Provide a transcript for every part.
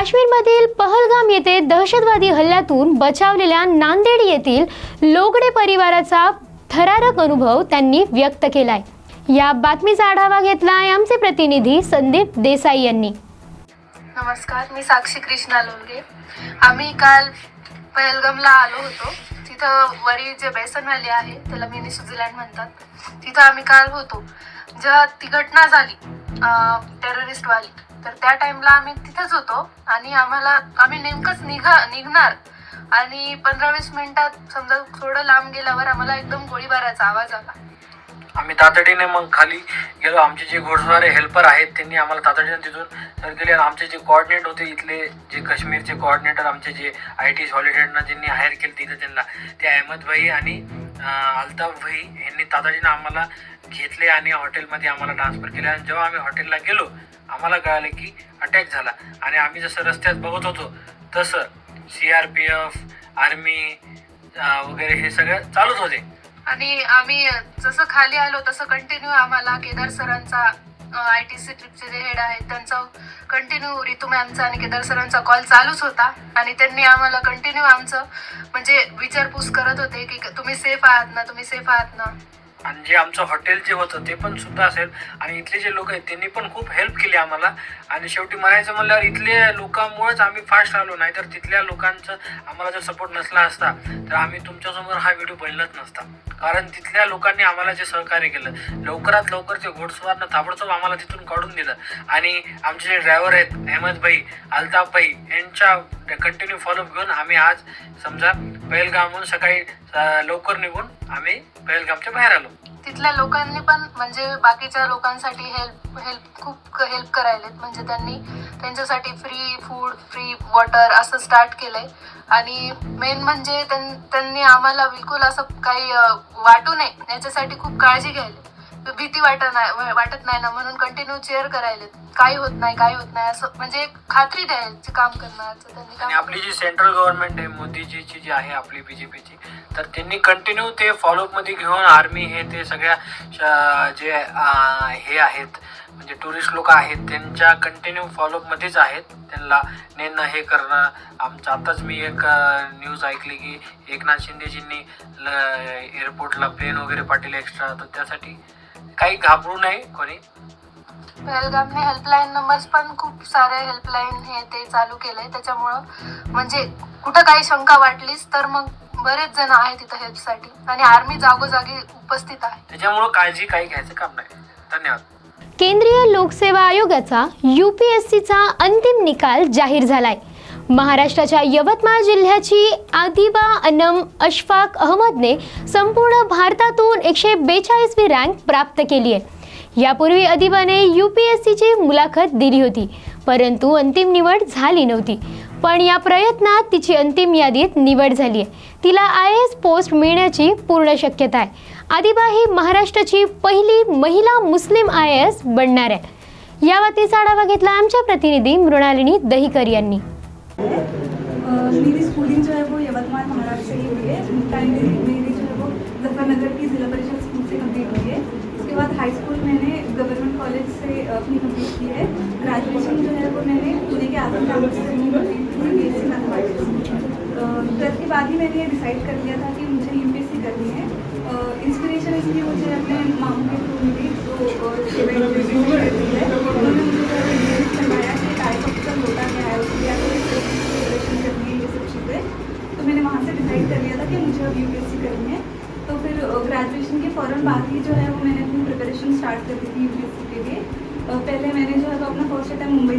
काश्मीरमधील पहलगाम येथे दहशतवादी हल्ल्यातून बचावलेल्या नांदेड येथील लोगडे परिवाराचा थरारक अनुभव त्यांनी व्यक्त केलाय. या बातमीचा आढावा घेतलाय आमचे प्रतिनिधी संदीप देसाई यांनी. नमस्कार मी साक्षी कृष्णा लोलगे आम्ही काल पहलगामला आलो होतो. तिथं वरी जे बेसन व्हॅली आहे त्याला मिनी स्वित्झर्लंड म्हणतात. तिथं आम्ही काल होतो. जेव्हा ती घटना झाली टेररिस्टवाली तर त्या टाइमला आम्ही तिथेच होतो आणि आम्हाला आम्ही नेमकंच निघा निघणार. आणि पंधरा वीस मिनिटात समजा थोडं लांब गेल्यावर आम्हाला एकदम गोळीबाराचा आवाज आला. आम्ही तातडीने मग खाली गेलो. आमचे जे घोडसवारे हेल्पर आहेत त्यांनी आम्हाला तातडीने तिथून सर केले. आमचे जे कोऑर्डिनेट होते इथले जे काश्मीरचे कोऑर्डिनेटर आमचे जे आय टी सॉलिडेटना ज्यांनी हायर केले तिथे त्यांना ते अहमद भाई आणि अल्ताफ भाई यांनी तातडीनं आम्हाला घेतले आणि हॉटेलमध्ये आम्हाला ट्रान्सफर केले. आणि जेव्हा आम्ही हॉटेलला गेलो आम्हाला कळालं की अटॅक झाला. आणि आम्ही जसं रस्त्यात बघत होतो तसं C R P F army वगैरे हे सगळं चालूच होते. आणि आम्ही जसं खाली आलो तसं कंटिन्यू आम्हाला केदार सरांचा आय टी सी ट्रिपचे जे हेड आहेत त्यांचा कंटिन्यू रितू मॅमचा आणि केदार सरांचा कॉल चालूच होता. आणि त्यांनी आम्हाला कंटिन्यू आमचं म्हणजे विचारपूस करत होते की तुम्ही सेफ आहात ना तुम्ही सेफ आहात ना? आणि जे आमचं हॉटेल जे होतं ते पण सुद्धा असेल. आणि इथले जे लोक आहेत त्यांनी पण खूप हेल्प केली आम्हाला. आणि शेवटी म्हणायचं म्हणल्यावर इथल्या लोकांमुळेच आम्ही फास्ट आलो. नाही तर तिथल्या लोकांचं आम्हाला जर सपोर्ट नसला असता तर आम्ही तुमच्यासमोर हा व्हिडिओ बनलाच नसता. कारण तिथल्या लोकांनी आम्हाला जे सहकार्य केलं लवकरात लवकर ते घोडसवारनं ताबडतोब आम्हाला तिथून काढून दिलं. आणि आमचे जे ड्रायव्हर आहेत अहमद भाई अल्ताफ भाई यांच्या कंटिन्यू फॉलोअप घेऊन आम्ही आज समजा पहिलगामहून सकाळी लवकर निघून आम्ही पहिलगामच्या बाहेर आलो. तिथल्या लोकांनी पण म्हणजे बाकीच्या लोकांसाठी हेल्प हेल्प खूप हेल्प करायलेत. म्हणजे त्यांनी त्यांच्यासाठी फ्री फूड फ्री वॉटर असं स्टार्ट केलंय. आणि मेन म्हणजे त्यांनी आम्हाला बिलकुल असं काही वाटू नये. याच्यासाठी खूप काळजी घ्यायला भीती वाटत नाही वाटत नाही ना म्हणून कंटिन्यू चेअर करायलेत. काही होत नाही काही होत नाही असं म्हणजे खात्री द्यायची काम करण्याचं त्यांनी आणि काम आपली जी सेंट्रल गव्हर्नमेंट आहे मोदीजीची जी आहे आपली बीजेपीची तर त्यांनी कंटिन्यू ते फॉलोअपमध्ये घेऊन आर्मी हे ते सगळ्या श- जे हे आहेत म्हणजे टुरिस्ट लोक आहेत त्यांच्या कंटिन्यू फॉलोअप मध्येच आहेत. त्यांना नेणं हे करणं आमचं आताच मी एक न्यूज ऐकली की एकनाथ शिंदेजींनी एअरपोर्टला प्लेन वगैरे पाठवले एक्स्ट्रा तर त्यासाठी काही घाबरू नये कोणी. पहलगामने हेल्पलाईन नंबर्स पण खूप सारे हेल्पलाईन हे ते चालू केलंय. त्याच्यामुळं म्हणजे कुठं काही शंका वाटलीच तर मग बरेच जण आहेत तिथं हेल्पसाठी आणि आर्मी जागोजागी उपस्थित आहे. त्याच्यामुळं काळजी काही घ्यायचं काम नाही. धन्यवाद. केंद्रीय लोकसेवा आयोगाचा यू पी एस सीचा अंतिम निकाल जाहीर झालाय. महाराष्ट्राच्या यवतमाळ जिल्ह्याची आदिबा अनम अशफाक अहमदने संपूर्ण भारतातून एकशे बेचाळीसवी रँक प्राप्त केली आहे. यापूर्वी अदिबाने यू पी एस सीची मुलाखत दिली होती परंतु अंतिम निवड झाली नव्हती. पण या प्रयत्नात तिची अंतिम यादीत निवड झाली आहे. तिला आय एस पोस्ट मिळण्याची पूर्ण शक्यता आहे. आदिबा ही महाराष्ट्राची पहिली महिला मुस्लिम आय एस बनणार आहे. या बाबतीचा आढावा घेतला आमच्या प्रतिनिधी मृणालिनी दहिकर यांनी. मेरी स्कूलिंग जो है वो यवतमाल महाराष्ट्र से ही हुई है। प्राइमरी मेरी जो है वो जफरनगर की जिला परिषद स्कूल से कंप्लीट हुई है। उसके बाद हाई स्कूल मैंने गवर्नमेंट कॉलेज से अपनी कंप्लीट की है। ग्रेजुएशन जो है वो मैंने पुणे के आज़म कैंपस से कंप्लीट की B S C. Mathematics twelfth के बाद ही मैंने ये डिसाइड कर लिया था कि मुझे यू पी एस सी करनी है। इंस्पिरेशन इसलिए मुझे अपने मामू के थ्रू मिली, जो ग्रेजुएशन करती है उन्होंने मुझे जो है ये करवाया कि टाइप ऑफिसर होता क्या है उसकी या फिर प्रिपरेशन करनी है ये सब चीज़ें तो मैंने वहाँ से डिसाइड कर लिया था कि मुझे अब यूपीएससी करनी है तो फिर ग्रेजुएशन के फ़ौरन बाद ही जो है वो मैंने अपनी प्रिपरेशन स्टार्ट कर दी थी यूपीएससी के लिए अ, पहले मैंने जो है वो अपना फ़र्स्ट अटैम्प मुंबई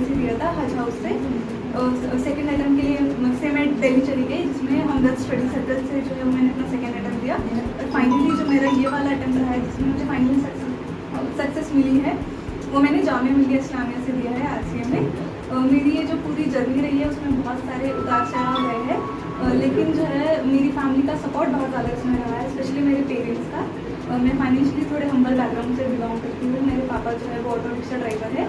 से दिया था हज हाउस से। सेकेंड अटैम्प के लिए से मैं दिल्ली चली गई जिसमें हमदर्द स्टडी सर्कल से जो है मैंने अपना सेकेंड अटैम्प दिया। और फाइनली जो मेरा ये वाला अटैम्प रहा है जिसमें मुझे फाइनली सक्सेस सक्सेस मिली है वो मैंने जामिया मिलिया इस्लामिया से दिया है आरसीएम में। अ, मेरी ये जो पूरी जर्नी रही है उसमें बहुत सारे उतार चढ़ाव रहे हैं। लेकिन जो है मेरी फैमिली का सपोर्ट बहुत ज़्यादा इसमें रहा है स्पेशली मेरे पेरेंट्स का। अ, मैं फाइनेंशियली थोड़े हम्बल बैकग्राउंड से बिलोंग करती हूँ। मेरे पापा जो है वो ऑटो रिक्शा ड्राइवर है।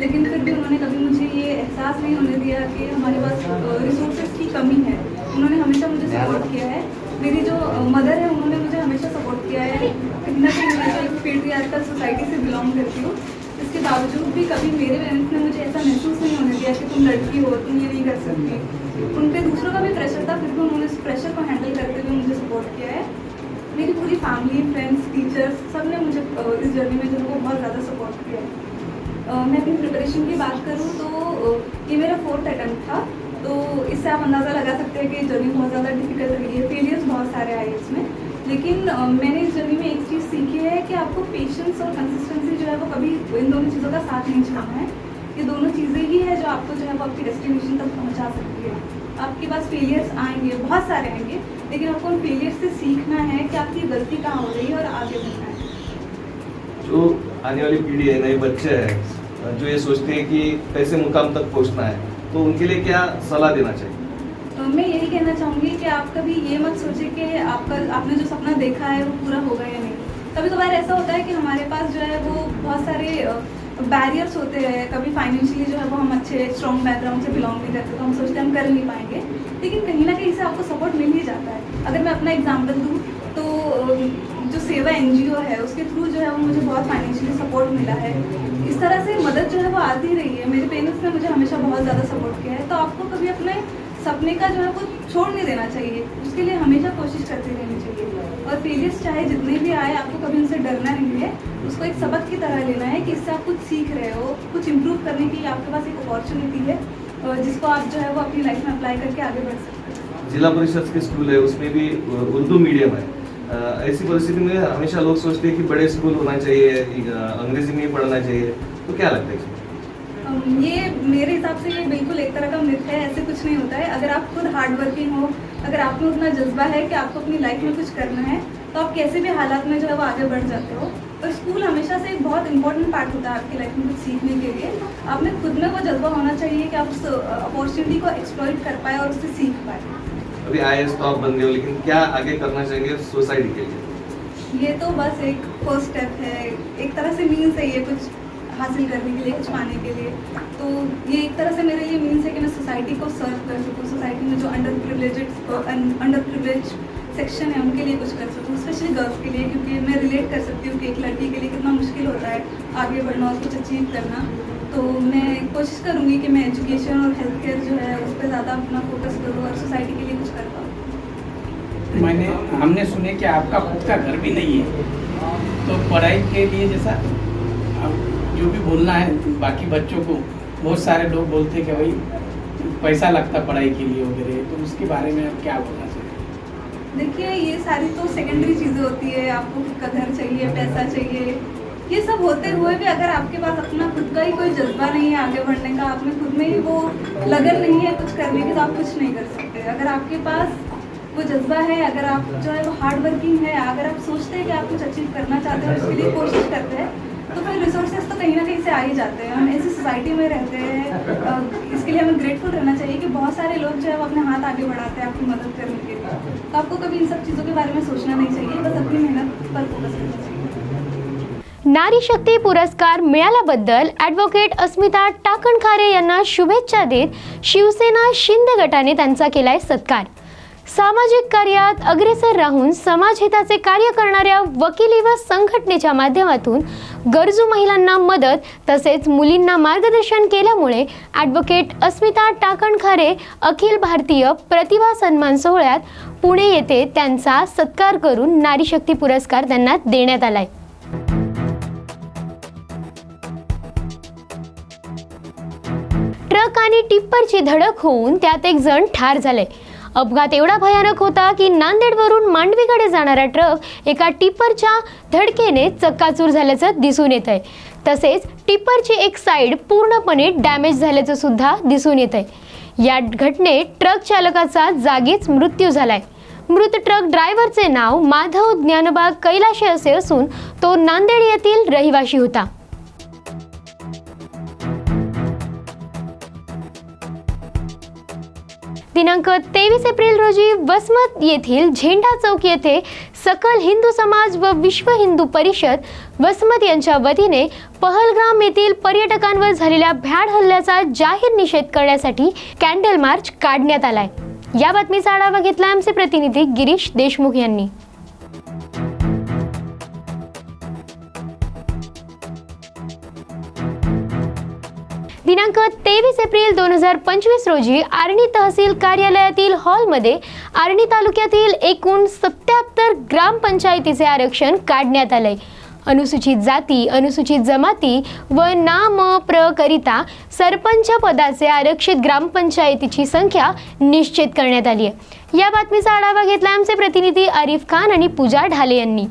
लेकिन फिर भी उन्होंने कभी मुझे ये एहसास नहीं होने दिया कि हमारे पास रिसोर्सेज की कमी है। उन्होंने हमेशा मुझे सपोर्ट किया है। मेरी जो मदर है, उन्होंने मुझे हमेशा सपोर्ट किया है। कहीं ना कहीं मैं एक पेट्रियार्कल सोसाइटी से बिलोंग करती हूँ, इसके बावजूद भी कभी मेरे पेरेंट्स ने मुझे ऐसा महसूस नहीं होने दिया कि तुम लड़की हो, तुम ये नहीं कर सकती। उन पर दूसरों का भी प्रेशर था, फिर भी उन्होंने उस प्रेशर को हैंडल करते हुए मुझे सपोर्ट किया है। मेरी पूरी फैमिली फ्रेंड्स टीचर्स सबने मुझे इस जर्नी में जो वो बहुत ज़्यादा सपोर्ट किया मैं अपनी प्रिपरेशन की बात करूँ तो ये मेरा फोर्थ अटैम्प्ट था। तो इससे आप अंदाज़ा लगा सकते हैं कि जर्नी बहुत ज़्यादा डिफ़िकल्ट रही है। फेलियर्स बहुत सारे आए इसमें। लेकिन मैंने इस जर्नी में एक चीज़ सीखी है कि आपको पेशेंस और कंसिस्टेंसी जो है वो कभी इन दोनों चीज़ों का साथ नहीं छोड़ना है। ये दोनों चीज़ें ही है जो आपको जो है वो आपकी डेस्टिनेशन तक पहुँचा सकती है। आपके पास फेलियर्स आएँगे बहुत सारे आएँगे लेकिन आपको उन फेलियर्स से सीखना है कि आपकी गलती कहाँ हो रही है और आगे बढ़ना है। जो आने वाली पीढ़ी है नए बच्चे हैं जो ये सोचते हैं कि कैसे मुकाम तक पहुँचना है तो उनके लिए क्या सलाह देना चाहिए? तो मैं यही कहना चाहूँगी कि आप कभी ये मत सोचे कि आपका आपने जो सपना देखा है वो पूरा होगा या नहीं। कभी कभार ऐसा होता है कि हमारे पास जो है वो बहुत सारे बैरियर्स होते हैं कभी फाइनेंशियली जो है वो हम अच्छे स्ट्रॉन्ग बैकग्राउंड से बिलोंग नहीं करते तो हम सोचते हैं हम कर नहीं पाएँगे। लेकिन कहीं ना कहीं से आपको सपोर्ट मिल ही जाता है। अगर मैं अपना एग्ज़ाम्पल दूँ तो जो सेवा एनजीओ है, उसके थ्रू जो है वो मुझे बहुत फाइनेंशियली सपोर्ट मिला है। इस तरह से मदद जो है वो आती रही है। मेरे पेरेंट्स ने मुझे हमेशा बहुत ज़्यादा सपोर्ट किया है। तो आपको कभी अपने सपने का जो है वो छोड़ नहीं देना चाहिए। उसके लिए हमेशा कोशिश करते रहनी चाहिए। और फेलियर्स चाहे जितने भी आए, आपको कभी उनसे डरना नहीं है। उसको एक सबक की तरह लेना है कि इससे आप कुछ सीख रहे हो, कुछ इम्प्रूव करने की आपके पास एक अपॉर्चुनिटी है जिसको आप जो है वो अपनी लाइफ में अप्लाई करके आगे बढ़ सकते हो। जिला परिषद के स्कूल है, उसमें भी उर्दू मीडियम है। ऐसी परिस्थिति में हमेशा लोग सोचते हैं कि बड़े स्कूल होना चाहिए अंग्रेज़ी में पढ़ना चाहिए। तो क्या लगता है ये मेरे हिसाब से ये बिल्कुल एक तरह का मिथ है ऐसे कुछ नहीं होता है। अगर आप खुद हार्ड वर्किंग हो अगर आप में उतना जज्बा है कि आपको अपनी लाइफ में कुछ करना है तो आप कैसे भी हालात में जो है वो आगे बढ़ जाते हो। और स्कूल हमेशा से एक बहुत इंपॉर्टेंट पार्ट होता है आपकी लाइफ में कुछ सीखने के लिए। आप में खुद में वो जज्बा होना चाहिए कि आप उस अपॉर्चुनिटी को एक्सप्लॉइट कर पाए और उससे सीख पाए। अभी आई तो आप बन गए हो लेकिन क्या आगे करना चाहेंगे सोसाइटी के लिए? ये तो बस एक फ़र्स्ट स्टेप है। एक तरह से मीन्स है ये कुछ। हासिल करने के लिए कुछ पाने के लिए। तो ये एक तरह से मेरे लिए मीन्स है कि मैं सोसाइटी को सर्व कर सकूँ सोसाइटी में जो under privileged under privilege section है, उनके लिए कुछ कर सकूँ स्पेशली गर्ल्स के लिए, क्योंकि मैं रिलेट कर सकती हूँ कि एक लड़की के लिए कितना मुश्किल होता है आगे बढ़ना और कुछ अचीव करना। तो मैं कोशिश करूँगी कि मैं एजुकेशन और हेल्थ केयर जो है, उस पर ज़्यादा अपना फोकस करूँ और सोसाइटी के लिए कुछ कर पाऊँ। मैंने, हमने सुने कि आपका खुद का घर भी नहीं है। तो पढ़ाई के लिए जैसा जो भी बोलना है, बाकी बच्चों को, बहुत सारे लोग बोलते हैं कि भाई, पैसा लगता पढ़ाई के लिए वगैरह तो उसके बारे में आप क्या बोलना चाहिए देखिए, ये सारी तो सेकेंडरी चीज़ें होती है, आपको खुद का घर चाहिए, पैसा चाहिए, ये सब होते हुए भी अगर आपके पास अपना खुद का ही कोई जज्बा नहीं है आगे बढ़ने का आप में खुद में ही वो लगन नहीं है, कुछ करने की तो आप कुछ नहीं कर सकते। अगर आपके पास वो जज्बा है, अगर आप जो है वो हार्ड वर्किंग है, अगर आप सोचते हैं कि आप कुछ अचीव करना चाहते हैं, उसके लिए कोशिश करते हैं तो फिर रिसोर्सेज तो कहीं ना कहीं से आ ही जाते हैं। हम ऐसी सोसाइटी में रहते हैं इसके लिए हमें ग्रेटफुल रहना चाहिए कि बहुत सारे लोग जो है वो अपने हाथ आगे बढ़ाते हैं आपकी मदद करने के लिए। तो आपको कभी इन सब चीज़ों के बारे में सोचना नहीं चाहिए बस अपनी मेहनत पर फोकस करना चाहिए। नारी शक्ती पुरस्कार मिळाल्याबद्दल ॲडव्होकेट अस्मिता टाकणखारे यांना शुभेच्छा देत शिवसेना शिंदे गटाने त्यांचा केलाय सत्कार. सामाजिक कार्यात अग्रेसर राहून समाजहिताचे कार्य करणाऱ्या वकिली व संघटनेच्या माध्यमातून गरजू महिलांना मदत तसेच मुलींना मार्गदर्शन केल्यामुळे ॲडव्होकेट अस्मिता टाकणखारे अखिल भारतीय प्रतिभा सन्मान सोहळ्यात पुणे येथे त्यांचा सत्कार करून नारी शक्ती पुरस्कार त्यांना देण्यात आलाय. ट्रक आणि टिप्परची धडक होऊन त्यात एक जण ठार झाले. अपघात एवढा भयानक होता की नांदेडवरून मांडवीकडे जाणारा ट्रक एका टिपरच्या धडकेने चक्काचूर झाल्याचं दिसून येत आहे तसेच टिपरची एक साईड पूर्णपणे डॅमेज झाल्याचं सुद्धा दिसून येत आहे या घटनेत ट्रक चालकाचा जागीच मृत्यू झालाय. मृत ट्रक ड्रायव्हरचे नाव माधव ज्ञानबाग कैलाशी असे असून तो नांदेड येथील रहिवाशी होता. दिनांक तेवीस एप्रिल रोजी वसमत येथील झेंडा चौक येथे सकल हिंदू समाज व विश्व हिंदू परिषद वसमत यांच्या वतीने पहलग्राम येथील पर्यटकांवर झालेल्या भ्याड हल्ल्याचा जाहीर निषेध करण्यासाठी कॅन्डल मार्च काढण्यात आलाय. या बातमीचा आढावा घेतला आमचे प्रतिनिधी गिरीश देशमुख यांनी. दिनांक तेवीस एप्रिल दोन हजार पंचवीस रोजी आर्णी तहसील कार्यालयातील हॉलमध्ये आर्णी तालुक्यातील एकूण सत्याहत्तर ग्रामपंचायतीचे आरक्षण काढण्यात आलंय अनुसूचित जाती अनुसूचित जमाती व नाम प्र करिता सरपंच पदाचे आरक्षित ग्रामपंचायतीची संख्या निश्चित करण्यात आली आहे. या बातमीचा आढावा घेतला आमचे प्रतिनिधी आरिफ खान आणि पूजा ढाले यांनी.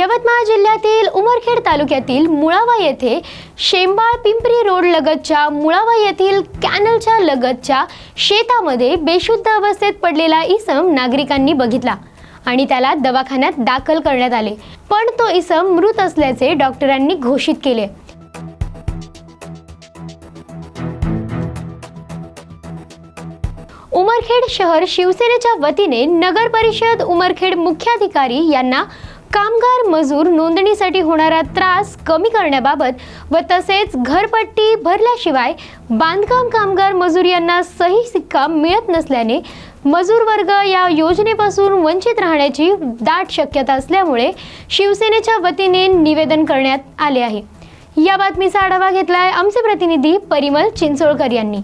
यवतमाळ जिल्ह्यातील उमरखेड तालुक्यातील मुळावा येथे शेंबाळ पिंपरी रोड लगतच्या मुळावा येथील कॅनलच्या लगतच्या शेतामध्ये बेशुद्ध अवस्थेत पडलेला इसम नागरिकांनी बघितला आणि त्याला दवाखान्यात दाखल करण्यात आले. पण तो इसम मृत असल्याचे डॉक्टरांनी घोषित केले. उमरखेड शहर शिवसेनेच्या वतीने नगर परिषद उमरखेड मुख्याधिकारी यांना कामगार मजूर नोंदणीसाठी होणारा त्रास कमी करण्याबाबत व तसेच घरपट्टी भरल्याशिवाय बांधकाम कामगार मजूर यांना सही सिक्का मिळत नसल्याने मजूर वर्ग या योजनेपासून वंचित राहण्याची दाट शक्यता असल्यामुळे शिवसेनेच्या वतीने निवेदन करण्यात आले आहे. या बातमीचा आढावा घेतला आहे आमचे प्रतिनिधी परिमल चिंचोळकर यांनी.